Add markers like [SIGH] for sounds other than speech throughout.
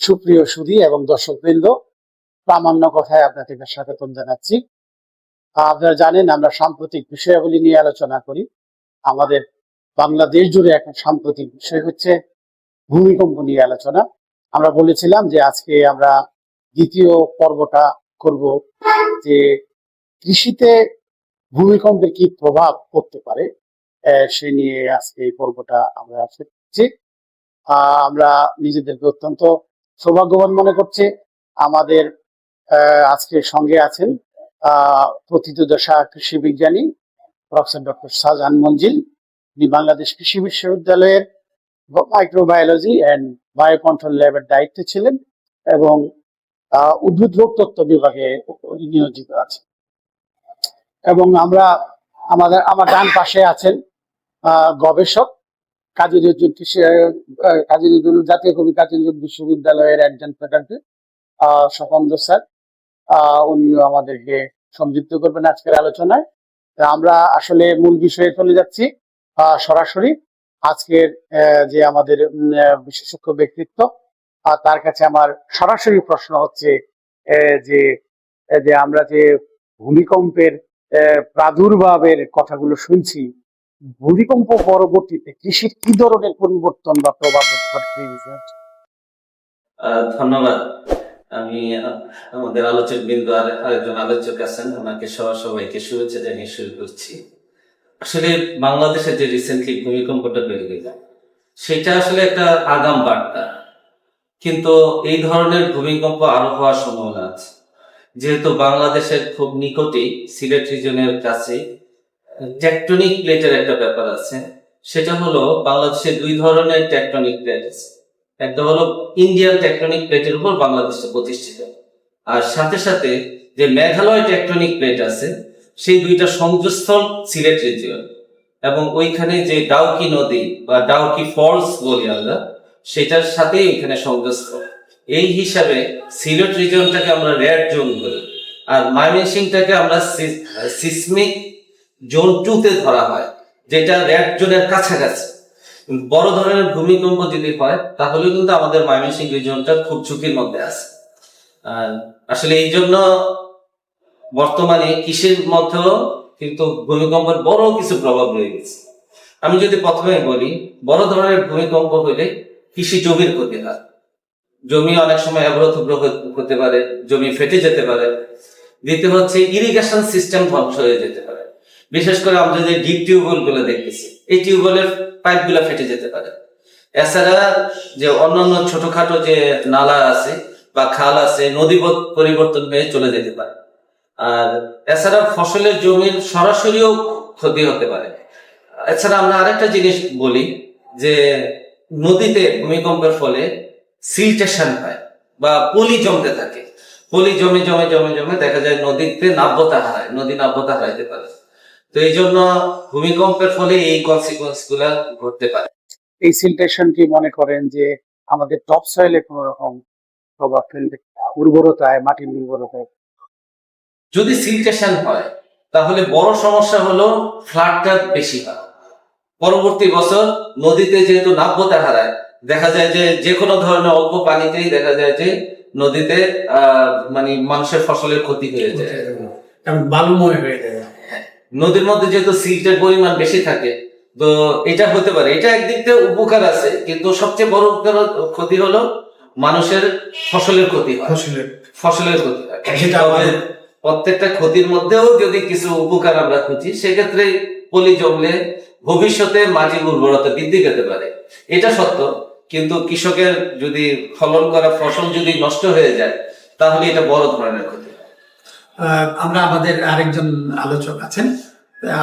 সুপ্রিয় সুধী এবং দর্শকবৃন্দ, প্রামাণ্য কথায় আপনাদের স্বাগতম জানাচ্ছি। আপনারা জানেন আমরা সাম্প্রতিক বিষয়াবলী নিয়ে আলোচনা করি। আমাদের বাংলাদেশ জুড়ে একটা সাম্প্রতিক বিষয় হচ্ছে ভূমিকম্প নিয়ে আলোচনা। আমরা বলেছিলাম যে আজকে আমরা দ্বিতীয় পর্বটা করব যে কৃষিতে ভূমিকম্পের কি প্রভাব পড়তে পারে সে নিয়ে আজকে এই পর্বটা আমরা করছি। আমরা নিজেদেরকে অত্যন্ত সৌভাগ্যবান মনে করছে আমাদের আজকে সঙ্গে আছেন আহ, প্রথিতদশা কৃষি বিজ্ঞানী প্রফেসর ডক্টর শাহজাহান মঞ্জিল তিনি বাংলাদেশ কৃষি বিশ্ববিদ্যালয়ের মাইক্রোবায়োলজি অ্যান্ড বায়োকন্ট্রোল ল্যাবের দায়িত্বে ছিলেন এবং উদ্ভিদ রোগ তত্ত্ব বিভাগে নিয়োজিত আছেন। এবং আমরা আমাদের আমার ডান পাশে আছেন গবেষক কাজী নজরুল কাজী নজরুল জাতীয় কবি কাজী নজরুল বিশ্ববিদ্যালয়ের একজন ফ্যাকাল্টি স্বপন্দ স্যার আহ, উনিও আমাদেরকে সংযুক্ত করবেন আজকের আলোচনায়। আমরা আসলে মূল বিষয়ে চলে যাচ্ছি সরাসরি আজকের যে আমাদের বিশেষজ্ঞ ব্যক্তিত্ব আর তার কাছে আমার সরাসরি প্রশ্ন হচ্ছে যে যে আমরা যে ভূমিকম্পের প্রাদুর্ভাবের কথাগুলো শুনছি ভূমিকম্প পরবর্তীতে কৃষির কি ধরনের পরিবর্তন বা প্রভাব ধন্যবাদ। আমি আমাদের আলোচক বিন্দু আর আরেকজন আলোচক আছেন। ওনাকে সহ সবাইকে শুভেচ্ছা জানিয়ে শুরু করছি। আসলে বাংলাদেশে যে রিসেন্টলি ভূমিকম্পটা তৈরি হয়ে যায় সেটা আসলে একটা আগাম বার্তা। কিন্তু এই ধরনের ভূমিকম্প আরও হওয়ার সম্ভাবনা আছে। যেহেতু বাংলাদেশের খুব নিকটেই সিলেট রিজনের কাছে টেকটনিক প্লেটের একটা ব্যাপার আছে। সেটা হলো বাংলাদেশে দুই ধরনের টেকটনিক প্লেট আছে। একটা হলো ইন্ডিয়ান টেকটনিক প্লেটের উপর বাংলাদেশে প্রতিষ্ঠিত। আর সাথে সাথে যে মেঘালয় টেকটনিক প্লেট আছে, সেই দুইটা সংযোগস্থল সিলেট রিজিয়ন এবং ওইখানে যে ডাউকি নদী বা ডাউকি ফলস বলি আমরা, সেটার সাথেই এখানে সংযোগস্থল। এই হিসাবে সিলেট রিজিয়নটাকে আমরা রেড জোন করি আর ময়মনসিংহটাকে আমরা সিসমিক জোন টুতে ধরা হয়, যেটা রেড জোনের কাছাকাছি। বড় ধরনের ভূমিকম্প যদি হয় তাহলে কিন্তু আমাদের ময়মনসিংহ রিজনটা খুব ঝুঁকির মধ্যে আছে। আসলে এই জন্য বর্তমানে কৃষির মধ্যেও কিন্তু ভূমিকম্পের বড় কিছু প্রভাব রয়ে গেছে। আমি যদি প্রথমে বলি, বড় ধরনের ভূমিকম্প হলে কৃষি জমির ক্ষতি হয়। জমি অনেক সময় অবরোধ হতে পারে, জমি ফেটে যেতে পারে। দ্বিতীয় হচ্ছে ইরিগেশন সিস্টেম ধ্বংস হয়ে যেতে পারে। বিশেষ করে আমরা যে ডিপ টিউবওয়েলগুলো দেখতেছি, এই টিউবওয়েলের পাইপগুলো ফেটে যেতে পারে। এছাড়া যে অন্যান্য ছোটখাটো যে নালা আছে বা খাল আছে, নদী পরিবর্তন হয়ে চলে যেতে পারে। আর এছাড়া ফসলের জমির সরাসরিও ক্ষতি হতে পারে। এছাড়া আমরা আরেকটা জিনিস বলি, যে নদীতে ভূমিকম্পের ফলে সিলটেশন হয় বা পলি জমতে থাকে। পলি জমে জমে জমে জমে দেখা যায় নদীতে নাব্যতা হারায়, নদী নাব্যতা হারাইতে পারে। তো এই জন্য ভূমিকম্পের ফলে এই কনসিকুয়েন্সগুলা ঘটতে পারে। এই সিলটেশন কি মনে করেন যে আমাদের টপ সয়েলে কোন রকম প্রভাব ফেলবে? উর্বরতায় মাটির উর্বরতায়? যদি সিলটেশন হয় তাহলে বড় সমস্যা হলো ফ্লাডটা বেশি হয়। পরবর্তী বছর নদীতে যেহেতু নাব্যতা হারায় দেখা যায় যে যে কোনো ধরনের অল্প পানিতেই দেখা যায় যে নদীতে আহ মানে মানুষের ফসলের ক্ষতি হয়ে যায়। কারণ বালুময় হয়ে যায়। নদীর মধ্যে যেহেতু সিল্টের পরিমাণ বেশি থাকে তো এটা হতে পারে। এটা একদিক থেকে উপকার আছে কিন্তু সবচেয়ে বড় উপকার ক্ষতি হলো মানুষের ফসলের ক্ষতি হয়। ফসলের। ফসলের ক্ষতি হয়। সেটা আমাদের- প্রত্যেকটা ক্ষতির মধ্যেও যদি কিছু উপকার আমরা খুঁজি সেক্ষেত্রে পলি জমলে ভবিষ্যতে মাটির উর্বরতা বৃদ্ধি পেতে পারে। এটা সত্য কিন্তু কৃষকের যদি ফলন করা ফসল যদি নষ্ট হয়ে যায় তাহলে এটা বড় ধরনের ক্ষতি আহ, আমরা আমাদের আরেকজন আলোচক আছেন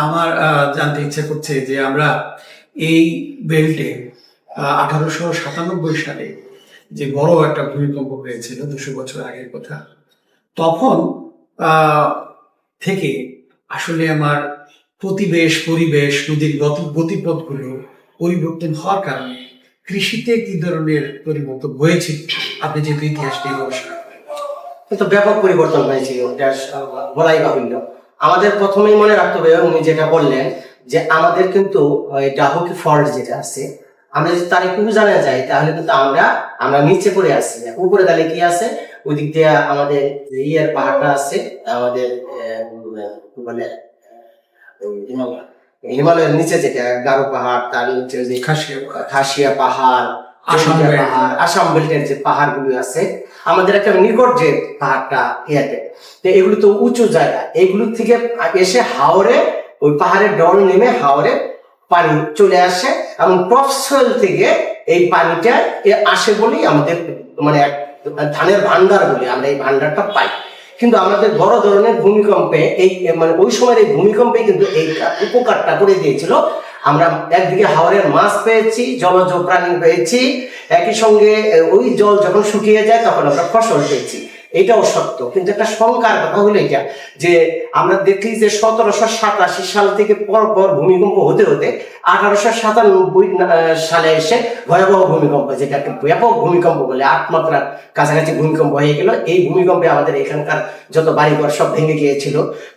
আমার জানতে ইচ্ছে করছে যে আমরা এই বেল্টে আঠারোশো সাতানব্বই সালে যে বড় একটা ভূমিকম্প হয়েছিল দুশো বছর আগের কথা, তখন থেকে আসলে আমার প্রতিবেশ, পরিবেশ, নদীর গতি, গতিপথগুলো পরিবর্তন হওয়ার কারণে কৃষিতে কি ধরনের পরিবর্তন হয়েছে? আপনি যেহেতু ইতিহাস নিয়ে গবেষণা ব্যাপক পরিবর্তন হয়েছে বলাই বাহুল্য। আমাদের প্রথমেই মনে রাখতে হবে উনি যেটা বললেন যে আমাদের কিন্তু ডাহুকি ফল্ট যেটা আছে আমরা যদি তার একটু জানা যাই তাহলে কিন্তু আমরা আমরা নিচে পড়ে আসছি না উপরে তাহলে কি আছে? ওই দিক দিয়ে আমাদের ইয়ের পাহাড়টা আছে আমাদের উম, মানে হিমালয়ের নিচে যেটা গারো পাহাড় তার নিচে খাসিয়া পাহাড় আসাম বেল্টের যে পাহাড়গুলো আছে আমাদের একটা নিকট যে পাহাড়টা ইয়াতে তো এগুলো তো উঁচু জায়গা। এগুলো থেকে এসে হাওড়ে ওই পাহাড়ের ডল নেমে হাওড়ে পানি চলে আসে এবং টপ থেকে এই পানিটা এ আসে বলেই আমাদের মানে এক ধানের ভান্ডার বলি আমরা এই ভান্ডারটা পাই। কিন্তু আমাদের বড় ধরনের ভূমিকম্পে এই মানে ওই সময়ের এই ভূমিকম্পে কিন্তু এই উপকারটা করে দিয়েছিল। আমরা একদিকে হাওরের মাছ পেয়েছি, জলজ প্রাণী পেয়েছি। একই সঙ্গে ওই জল যখন শুকিয়ে যায়, তখন আমরা ফসল পেয়েছি। এটাও সত্য। কিন্তু একটা শঙ্কার কথা হলো এটা, যে আমরা দেখি যে সতেরোশো সাতাশি সাল থেকে পর পর ভূমিকম্প হতে হতে আঠারোশো সাতানব্বই সালে এসে ভয়াবহ ভূমিকম্প যেটা একটা ব্যাপক ভূমিকম্প বলে আট মাত্রার কাছাকাছি ভূমিকম্প হয়ে গেল। এই ভূমিকম্পে আমাদের এখানকার যত বাড়িঘর সব ভেঙে গিয়েছিল।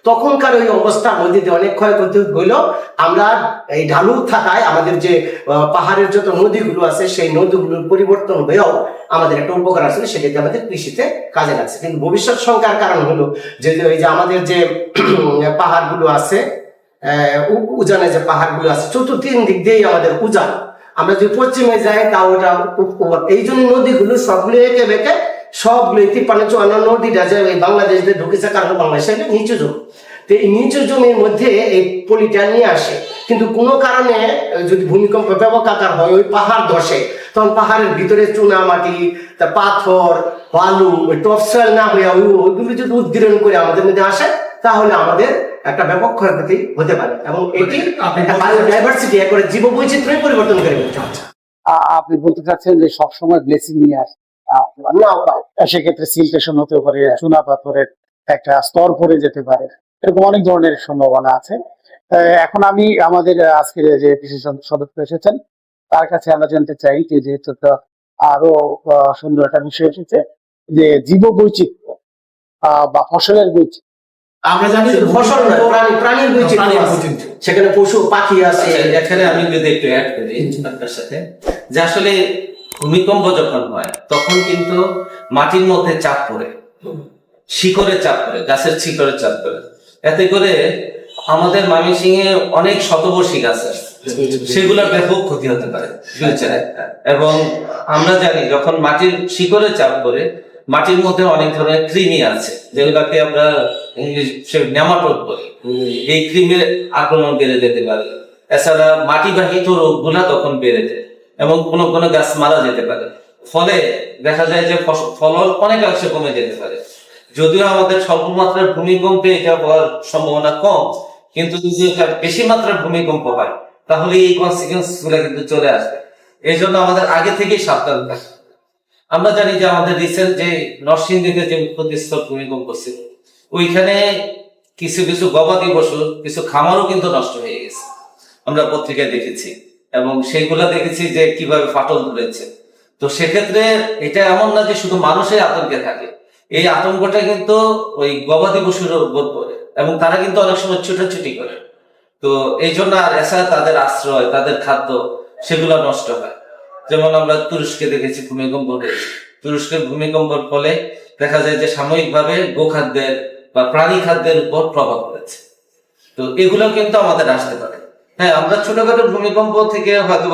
তখনকার ওই অবস্থার মধ্যে দিয়ে অনেক ক্ষয়ক্ষতি হইল। আমরা এই ঢালু থাকায় আমাদের যে পাহাড়ের যত নদীগুলো আছে, সেই নদীগুলোর পরিবর্তন হয়েও আমাদের একটা উপকার আছে সেটাতে আমাদের কৃষিতে কাজে লাগছে কিন্তু ভবিষ্যৎ সংখ্যার কারণ হলো যে ওই যে আমাদের যে [CLEARS THROAT] পাহাড়গুলো আছে উজানে যে পাহাড়গুলো আছে চতুর্দিন দিক দিয়েই আমাদের উজান। আমরা যদি পশ্চিমে যাই, তাও ওটা এই জন্য নদীগুলো সবগুলো এঁকে বেঁকে সবগুলো তিপ্পান্ন চুয়ান্ন নদীটা যে বাংলাদেশ দিয়ে ঢুকেছে, কারণ বাংলাদেশে নিচু জমি তো এই নিচু জমির মধ্যে এই পলিটা নিয়ে আসে। কিন্তু কোনো কারণে যদি ভূমিকম্প ব্যাপক আকার হয় ওই পাহাড় ধসে তখন পাহাড়ের ভিতরে চুনা মাটি তা পাথর বালু ওই টপসয়েল না হয়ে ওই ওইগুলো যদি উদ্গীরণ করে আমাদের মধ্যে আসে তাহলে আমাদের একটা ব্যাপক ক্ষয়ক্ষতি হতে পারে। এবং এটি বায়োডাইভার্সিটি একবারে জীব বৈচিত্র্যই পরিবর্তন করে ফেলতে আপনি বলতে চাচ্ছেন যে সবসময় ব্লেসিং নিয়ে আসে সেক্ষেত্রে সিলটেশন হতে পারে চুনা পাথরের একটা স্তর পড়ে যেতে পারে। এরকম অনেক ধরনের সম্ভাবনা আছে। আহ, এখন আমি আমাদের আজকের যে বিশেষ সদস্য এসেছেন তার কাছে আমরা জানতে চাই যে যেহেতু একটা আরও আহ, সুন্দর একটা বিষয় এসেছে যে জীব বৈচিত্র্য আহ, বা ফসলের বৈচিত্র্য। আমরা জানি ফসল প্রাণীর বৈচিত্র্য। সেখানে পশু পাখি আছে। আচ্ছা, এখানে আমি যদি একটু অ্যাড করি আপনার সাথে যে আসলে ভূমিকম্প যখন হয় তখন কিন্তু মাটির মধ্যে চাপ পড়ে। শিকড়ে চাপ পড়ে গাছের শিকড়ে চাপ পড়ে। এতে করে আমাদের ময়মনসিংহে অনেক শতবর্ষী গাছ আছে। সেগুলোর ব্যাপক ক্ষতি হতে পারে এবং আমরা জানি যখন মাটির শিকড়ে চাপ করে মাটির মধ্যে অনেক ধরনের কৃমি আছে, যেগুলোকে আমরা ইংলিশে বলি। এই কৃমির আক্রমণ বেড়ে যেতে পারে। এছাড়া মাটিবাহিত রোগগুলা তখন বেড়ে যায় এবং কোনো কোনো গাছ মারা যেতে পারে। ফলে দেখা যায় যে ফস- ফলন অনেকাংশে কমে যেতে পারে। যদিও আমাদের স্বল্প মাত্রার ভূমিকম্পে এটা হওয়ার সম্ভাবনা কম, কিন্তু যদি এটা বেশি মাত্রার ভূমিকম্প হয়, তাহলে এই কনসিকুয়েন্সগুলো কিন্তু চলে আসবে। এই জন্য আমাদের আগে থেকেই সাবধান থাকতে হবে। আমরা জানি যে আমাদের রিসেন্ট যে নরসিংদীতে যে উৎপত্তিস্থল ভূমিকম্প ছিল, ওইখানে কিছু কিছু গবাদি পশু, কিছু খামারও কিন্তু নষ্ট হয়ে গেছে। আমরা পত্রিকায় দেখেছি এবং সেইগুলা দেখেছি যে কীভাবে ফাটল ধরেছে। তো সেক্ষেত্রে এটা এমন না যে শুধু মানুষের আতঙ্কে থাকে এই আতঙ্কটা কিন্তু ওই গবাদি পশুর উপর পড়ে এবং তারা কিন্তু অনেক সময় ছুটাছুটি করে। তো এই জন্য আর এসা তাদের আশ্রয়, তাদের খাদ্য সেগুলো নষ্ট হয়। যেমন আমরা তুরস্কে দেখেছি ভূমিকম্প তুরস্কের ভূমিকম্পের ফলে দেখা যায় যে সাময়িকভাবে গোখাদ্যের বা প্রাণী খাদ্যের উপর প্রভাব পড়েছে। তো এগুলো কিন্তু আমাদের আসতে পারে। হ্যাঁ আমরা ছোটখাটো ভূমিকম্প থেকে হয়তো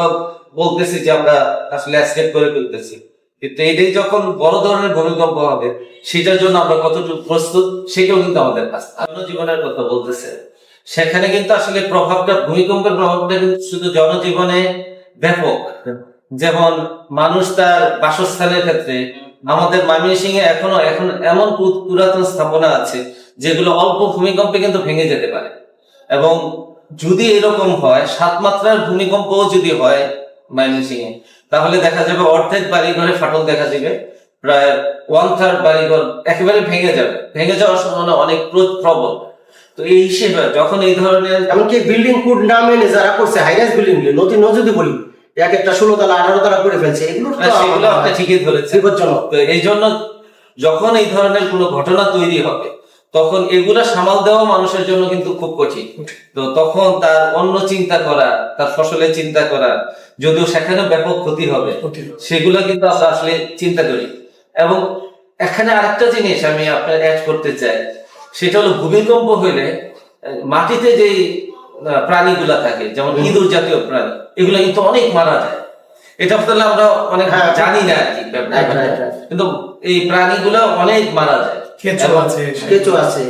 বলতেছি যে আমরা আসলে অ্যাসকেপ করে ফেলতেছি। কিন্তু এটাই যখন বড় ধরনের ভূমিকম্প হবে, সেটার জন্য আমরা কতটুকু প্রস্তুত, সেটাও কিন্তু আমাদের কাছে। জনজীবনের কথা বলতেছে। সেখানে কিন্তু আসলে প্রভাবটা, ভূমিকম্পের প্রভাবটা কিন্তু শুধু জনজীবনে ব্যাপক। যেমন মানুষ তার বাসস্থানের ক্ষেত্রে, আমাদের ময়মনসিংহে এখনও, এখন এমন পুরাতন স্থাপনা আছে, যেগুলো অল্প ভূমিকম্পে কিন্তু ভেঙে যেতে পারে। এবং যদি এরকম হয়, সাত মাত্রার ভূমিকম্পও যদি হয় ময়মনসিংহে তাহলে দেখা যাবে অর্ধেক বাড়িঘরে ফাটল দেখা যাবে প্রায় ওয়ান থার্ড বাড়িঘর একেবারে ভেঙে যাবে। ভেঙে যাওয়ার সম্ভাবনা অনেক প্রবল। তো এই হিসেবে যখন এই ধরনের এমনকি বিল্ডিং কোড না মেনে যারা করছে হাইরাইজ বিল্ডিং নজদি বলি এক একটা ষোলো তালা আঠারো তালা করে ফেলছে এগুলো হ্যাঁ, সেগুলো আপনি ঠিকই বিপজ্জনক। এই জন্য যখন এই ধরনের কোনো ঘটনা তৈরি হবে তখন এগুলা সামাল দেওয়া মানুষের জন্য কিন্তু খুব কঠিন। তো তখন তার অন্য চিন্তা করা তার ফসলের চিন্তা করা যদিও সেখানে ব্যাপক ক্ষতি হবে। সেগুলো কিন্তু আমরা আসলে চিন্তা করি। এবং এখানে আরেকটা জিনিস আমি আপনার অ্যাড করতে চাই সেটা হলো ভূমিকম্প হইলে মাটিতে যে প্রাণীগুলা থাকে যেমন ইঁদুর জাতীয় প্রাণী এগুলো কিন্তু অনেক মারা যায়। এটা আসলে আমরা অনেক হ্যাঁ, জানি না আর কি. কিন্তু এই প্রাণীগুলো অনেক মারা যায়। কেঁচো আছে। কেঁচো আছে।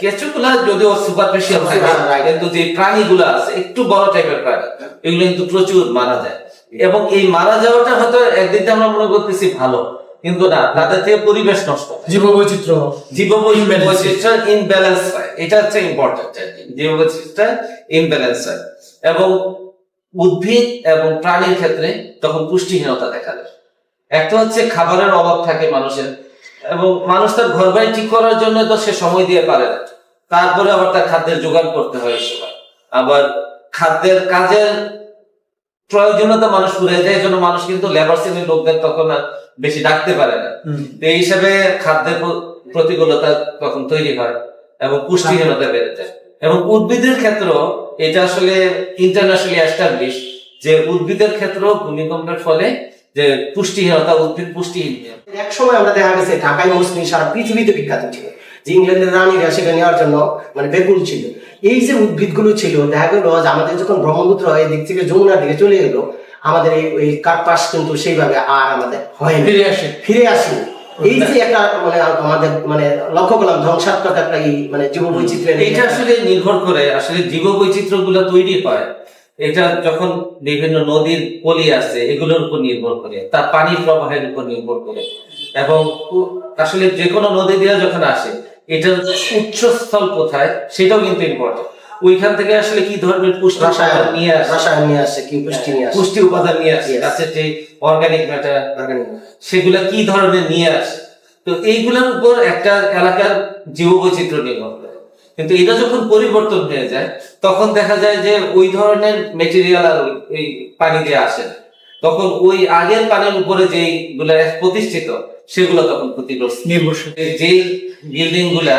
কেঁচুগুলা যদিও সুপারফিশিয়াল থাকে হ্যাঁ, কিন্তু যে প্রাণীগুলো আছে একটু বড় টাইপের প্রাণী এগুলো কিন্তু প্রচুর মারা যায়। এবং এই মারা যাওয়াটা হয়তো একদিক দিয়ে আমরা মনে করতেছি ভালো কিন্তু না তাদের থেকে পরিবেশ নষ্ট হয়। জীববৈচিত্র্য জীববৈচিত্র্য ইনব্যালেন্স হয়। এটা হচ্ছে ইম্পর্টেন্ট জীববৈচিত্র্য ইনব্যালেন্স হয়। এবং উদ্ভিদ এবং প্রাণীর ক্ষেত্রে তখন পুষ্টিহীনতা দেখা যায় একটা হচ্ছে খাবারের অভাব থাকে মানুষের এবং মানুষ তার ঘর বাড়ি ঠিক করার জন্য তো সে সময় দিয়ে পারে না। তারপরে আবার তার খাদ্যের জোগাড় করতে হয় সময়। আবার খাদ্যের কাজের প্রয়োজনীয়তা মানুষ পুরে যায় জন্য মানুষ কিন্তু লেবার শ্রেণির লোকদের তখন আর বেশি ডাকতে পারে না। তো এই হিসাবে খাদ্যের প্রতিকূলতা তখন তৈরি হয় এবং পুষ্টিহীনতা বেড়ে যায়। এবং উদ্ভিদের ক্ষেত্রেও এটা আসলে ইন্টারন্যাশনালি এস্টাবলিশ যে উদ্ভিদের ক্ষেত্রেও ভূমিকম্পের ফলে যে পুষ্টিহীনতা উদ্ভিদ পুষ্টিহীন। এক সময় আমরা দেখা গেছে ঢাকায় মৌসুমি সারা পৃথিবীতে বিখ্যাত ছিল যে ইংল্যান্ডের রানীরা সেটা নেওয়ার জন্য মানে বেকুল ছিল। এই যে উদ্ভিদগুলো ছিল দেখা গেল যে আমাদের যখন ব্রহ্মপুত্র এই দিক থেকে যমুনার দিকে চলে গেলো আমাদের এই কার্পাস কিন্তু সেইভাবে আর আমাদের হয় ফিরে আসে। ফিরে আসি এই যে একটা মানে আমাদের মানে লক্ষ্য করলাম ধ্বংসাত্মক একটা এই মানে জীব বৈচিত্র্যের এটা আসলে নির্ভর করে আসলে জীব বৈচিত্র্যগুলো তৈরি হয়। এটা যখন বিভিন্ন নদীর পলি আছে এগুলোর উপর নির্ভর করে তার পানির প্রবাহের উপর নির্ভর করে। এবং আসলে যে কোনো নদী দিয়ে যখন আসে এটার উচ্চস্থল কোথায় সেটাও কিন্তু ইম্পর্টেন্ট ওইখান থেকে আসলে কি ধরনের পুষ্টি রাসায়ন নিয়ে আসে রাসায়ন নিয়ে আসে কি পুষ্টি নিয়ে আসে পুষ্টি উপাদান নিয়ে আসে. গাছের যে অর্গানিক ম্যাটার. সেগুলা কি ধরনের নিয়ে আসে তো এইগুলোর উপর একটা এলাকার জীববৈচিত্র্য নির্ভর করে কিন্তু এটা যখন পরিবর্তন হয়ে যায় তখন দেখা যায় যে ওই ধরনের মেটেরিয়াল আর ওই পানি দিয়ে আসে না। তখন ওই আগের পানির উপরে যেগুলো প্রতিষ্ঠিত সেগুলো তখন ক্ষতিগ্রস্ত। নির্ভরশীল। যে বিল্ডিংগুলা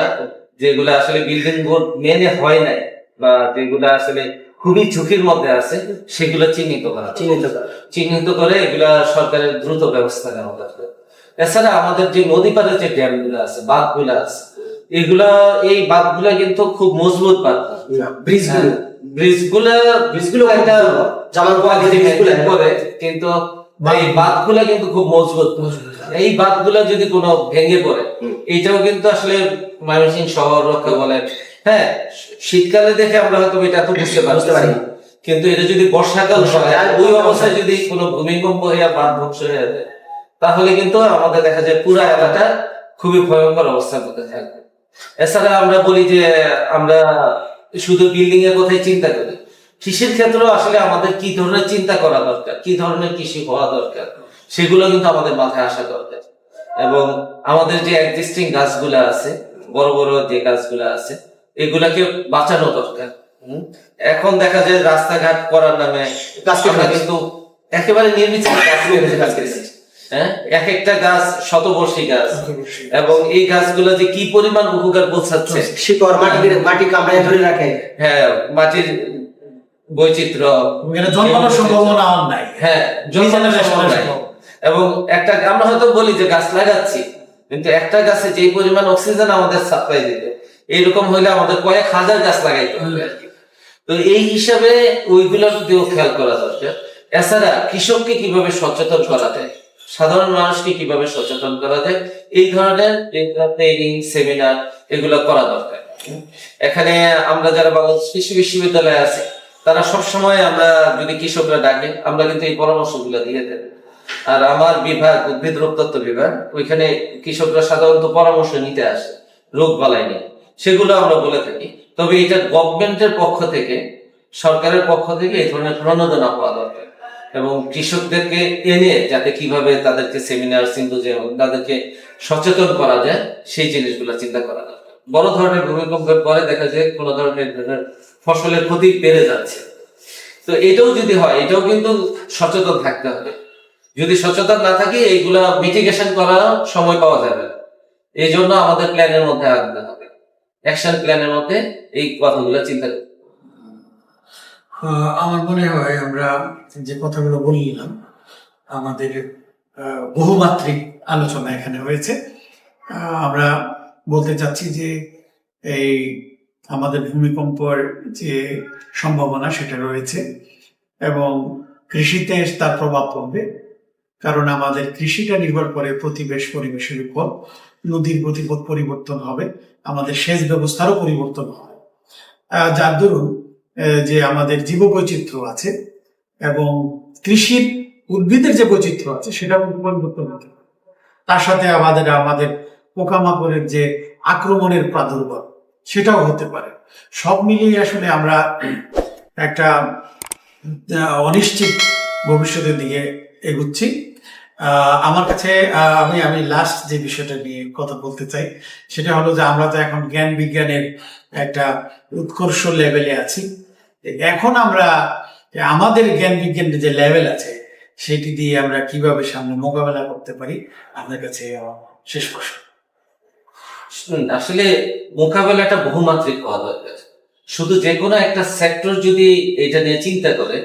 যেগুলা আসলে বিল্ডিং বোর্ড মেনে হয় নাই বা যেগুলা আসলে খুবই ঝুঁকির মধ্যে আছে সেগুলো চিহ্নিত করা চিহ্নিত করা। চিহ্নিত করে এগুলা সরকারের দ্রুত ব্যবস্থা নেওয়া দরকার এছাড়া আমাদের যে নদী পাড়ের যে ড্যামগুলো আছে বাঁধগুলো আছে এগুলা এই বাঁধগুলা কিন্তু খুব মজবুত বাঁধ না, একটা কোয়ালিটি করে কিন্তু এই বাঁধগুলা কিন্তু খুব মজবুত। এই বাঁধ যদি কোনো ভেঙে পড়ে কিন্তু আসলে ময়মনসিংহ শহর রক্ষা বলেন হ্যাঁ শীতকালে দেখে আমরা হয়তো এটা তো বুঝতে বুঝতে পারি। কিন্তু এটা যদি বর্ষাকাল হয় বর্ষাকাল ওই অবস্থায় যদি কোনো ভূমিকম্প হইয়া বাঁধ ধ্বংস হয়ে যায় তাহলে কিন্তু আমাদের দেখা যায় পুরা এলাকাটা খুবই ভয়ঙ্কর অবস্থার মধ্যে থাকবে। এছাড়া আমরা বলি যে আমরা শুধু বিল্ডিং এর কথাই চিন্তা করি। কৃষির ক্ষেত্রেও আসলে আমাদের কি ধরনের চিন্তা করা দরকার? কি ধরনের কৃষি হওয়া দরকার? সেগুলো কিন্তু আমাদের মাথায় আসা দরকার। এবং আমাদের যে এক্সিস্টিং গাছগুলো আছে বড় বড় যে গাছগুলো আছে এগুলাকে বাঁচানো দরকার। হুম? এখন দেখা যায় রাস্তাঘাট করার নামে আমরা কিন্তু একেবারে নির্মিত গাছ। হ্যাঁ? এক একটা গাছ। শতবর্ষী গাছ। এবং এই গাছগুলো যে কি পরিমাণ উপকার পৌঁছাচ্ছে? শিকড় মাটি মাটি কামড়ায় ধরে রাখে। হ্যাঁ মাটির বৈচিত্র্য। জন্মানোর সম্ভাবনা নাই। হ্যাঁ জন্মানোর সম্ভাবনা এবং একটা আমরা হয়তো বলি যে গাছ লাগাচ্ছি কিন্তু একটা গাছে যে পরিমাণ অক্সিজেন আমাদের সাপ্লাই দিবে এইরকম হইলে আমাদের কয়েক হাজার গাছ লাগাইতে হবে আর কি। তো এই হিসাবে ওইগুলোর দিকেও খেয়াল করা দরকার। এছাড়া কৃষককে কীভাবে সচেতন করা যায়? সাধারণ মানুষকে কীভাবে সচেতন করা যায়? এই ধরনের ট্রেনিং, সেমিনার এগুলো করা দরকার। এখানে আমরা যারা বাংলাদেশ কৃষি বিশ্ববিদ্যালয়ে আছি, তারা সবসময় আমরা যদি কৃষকরা ডাকে, আমরা কিন্তু এই পরামর্শগুলো দিয়ে দেব। আর আমার বিভাগ, উদ্ভিদ রোগতত্ত্ব বিভাগ, ওইখানে কৃষকরা সাধারণত পরামর্শ নিতে আসে, রোগ বালাই নিয়ে। সেগুলো আমরা বলে থাকি। তবে এটা গভর্নমেন্টের পক্ষ থেকে, সরকারের পক্ষ থেকে এই ধরনের প্রণোদনা পাওয়া দরকার। এবং কৃষকদেরকে এনে যাতে কীভাবে তাদেরকে সেমিনার সিম্পোজিয়াম তাদেরকে সচেতন করা যায়, সেই জিনিসগুলো চিন্তা করা দরকার। বড় ধরনের ভূমিকম্পের পরে দেখা যায় কোনো ধরনের ফসলের ক্ষতি বেড়ে যাচ্ছে। তো এটাও যদি হয়, এটাও কিন্তু সচেতন থাকতে হবে। যদি সচেতন না থাকি, এইগুলা মিটিগেশন করার সময় পাওয়া যাবে এই জন্য আমাদের প্ল্যানের মধ্যে আনতে হবে। অ্যাকশন প্ল্যানের মধ্যে এই কথাগুলো চিন্তা করতে আমার মনে হয় আমরা যে কথাগুলো বললাম, আমাদের বহুমাত্রিক আলোচনা এখানে হয়েছে। আমরা বলতে চাচ্ছি যে এই আমাদের ভূমিকম্পের যে সম্ভাবনা সেটা রয়েছে এবং কৃষিতে তার প্রভাব পড়বে, কারণ আমাদের কৃষিটা নির্ভর করে প্রতিবেশ পরিবেশের উপর। নদীর গতিপথ পরিবর্তন হবে, আমাদের সেচ ব্যবস্থারও পরিবর্তন হবে। যার দরুন যে আমাদের জীববৈচিত্র্য আছে এবং কৃষির উদ্ভিদের যে বৈচিত্র্য আছে সেটা পরিবর্তন হতে তার সাথে আমাদের আমাদের পোকামাকড়ের যে আক্রমণের প্রাদুর্ভাব সেটাও হতে পারে। সব মিলিয়ে আসলে আমরা একটা অনিশ্চিত ভবিষ্যতের দিকে এগুচ্ছি। আমার কাছে আমি আমি লাস্ট যে বিষয়টা নিয়ে কথা বলতে চাই, সেটা হলো যে আমরা তো এখন জ্ঞান বিজ্ঞানের একটা উৎকর্ষ লেভেলে আছি। এখন আমরা আমাদের জ্ঞান বিজ্ঞানের যে লেভেল আছে, সেটি দিয়ে আমরা কীভাবে সামনে মোকাবেলা করতে পারি, আপনার কাছে শেষ প্রশ্ন। আসলে মোকাবেলাটা বহুমাত্রিক হওয়া দরকার। শুধু যে কোনো একটা সেক্টর যদি এটা নিয়ে চিন্তা করে,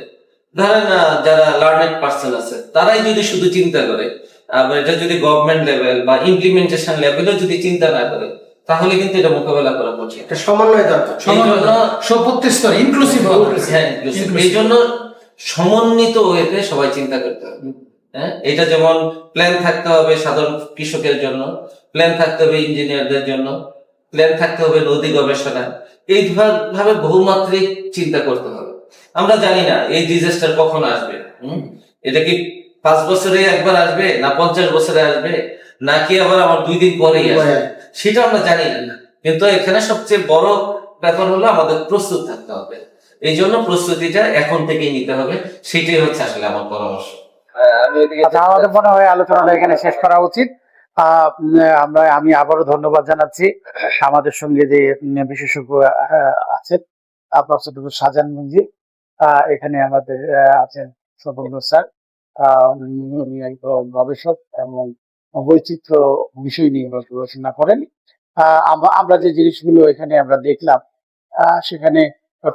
ধরেন যারা লার্নেড পার্সন আছে, তারাই যদি শুধু চিন্তা করে, আবার এটা যদি গভর্নমেন্ট লেভেল বা ইমপ্লিমেন্টেশন লেভেলও যদি চিন্তা না করে তাহলে কিন্তু এটা মোকাবেলা করা কঠিন। একটা সমন্বয় দরকার। এই জন্য সপত্তি স্তর ইনক্লুসিভ হ্যাঁ এই জন্য সমন্বিত ওয়েতে সবাই চিন্তা করতে হবে। হ্যাঁ এটা যেমন প্ল্যান থাকতে হবে সাধারণ কৃষকের জন্য প্ল্যান থাকতে হবে ইঞ্জিনিয়ারদের জন্য প্ল্যান থাকতে হবে নদী গবেষণা। এই ভাবে বহুমাত্রিক চিন্তা করতে হবে। আমরা জানি না এই ডিজাস্টার কখন আসবে হুম? এটা কি পাঁচ বছরে একবার আসবে না পঞ্চাশ বছরে আসবে? নাকি আবার আমার দুই দিন পরেই আসবে। সেটা আমরা জানি না। কিন্তু এখানে সবচেয়ে বড় ব্যাপার হলো আমাদের প্রস্তুত থাকতে হবে। এই জন্য প্রস্তুতিটা এখন থেকেই নিতে হবে। সেটাই হচ্ছে আসলে আমার পরামর্শ। আমি আচ্ছা আমাদের মনে হয় আলোচনাটা এখানে শেষ করা উচিত। আমরা আমি আবারও ধন্যবাদ জানাচ্ছি আমাদের সঙ্গে যে বিশেষজ্ঞ আহ, আছেন প্রফেসর সাজান মঞ্জি। আহ, এখানে আমাদের আহ, আছেন সবর্ণ স্যার। উনি গবেষক এবং বৈচিত্র্য বিষয় নিয়ে গবেষণা করেন। আমরা যে জিনিসগুলো এখানে আমরা দেখলাম সেখানে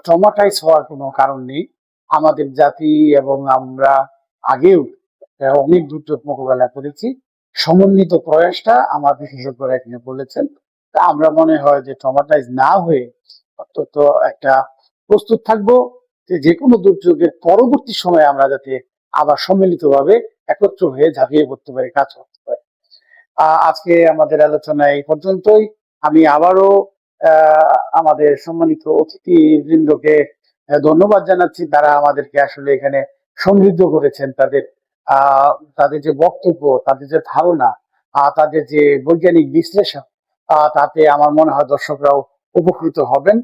ট্রমাটাইজ হওয়ার কোনো কারণ নেই। আমাদের জাতি এবং আমরা আগেও অনেক দুর্যোগ মোকাবেলা করেছি। সমন্বিত প্রয়াসটা আমার বিশেষজ্ঞরা এখানে বলেছেন। তা আমরা মনে হয় যে ট্রমাটাইজ না হয়ে অন্তত একটা প্রস্তুত থাকব যে যে কোনো দুর্যোগের পরবর্তী সময়ে আমরা যাতে আবার সম্মিলিতভাবে একত্র হয়ে ঝাঁপিয়ে পড়তে পারি কাজ আজকে আমাদের আলোচনা এই পর্যন্তই। আমি আবারও আমাদের সম্মানিত অতিথিবৃন্দকে আহ, ধন্যবাদ জানাচ্ছি। তারা আমাদেরকে আসলে এখানে সমৃদ্ধ করেছেন। তাদের তাদের যে বক্তব্য তাদের যে ধারণা তাদের যে বৈজ্ঞানিক বিশ্লেষণ তাতে আমার মনে হয় দর্শকরাও উপকৃত হবেন।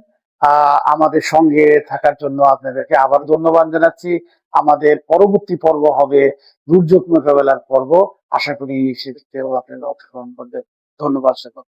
আমাদের সঙ্গে থাকার জন্য আপনাদেরকে আবার ধন্যবাদ জানাচ্ছি। আমাদের পরবর্তী পর্ব হবে দুর্যোগ মোকাবেলার পর্ব। আশা করি সেক্ষেত্রে আপনারা অংশগ্রহণ করবেন। ধন্যবাদ সকল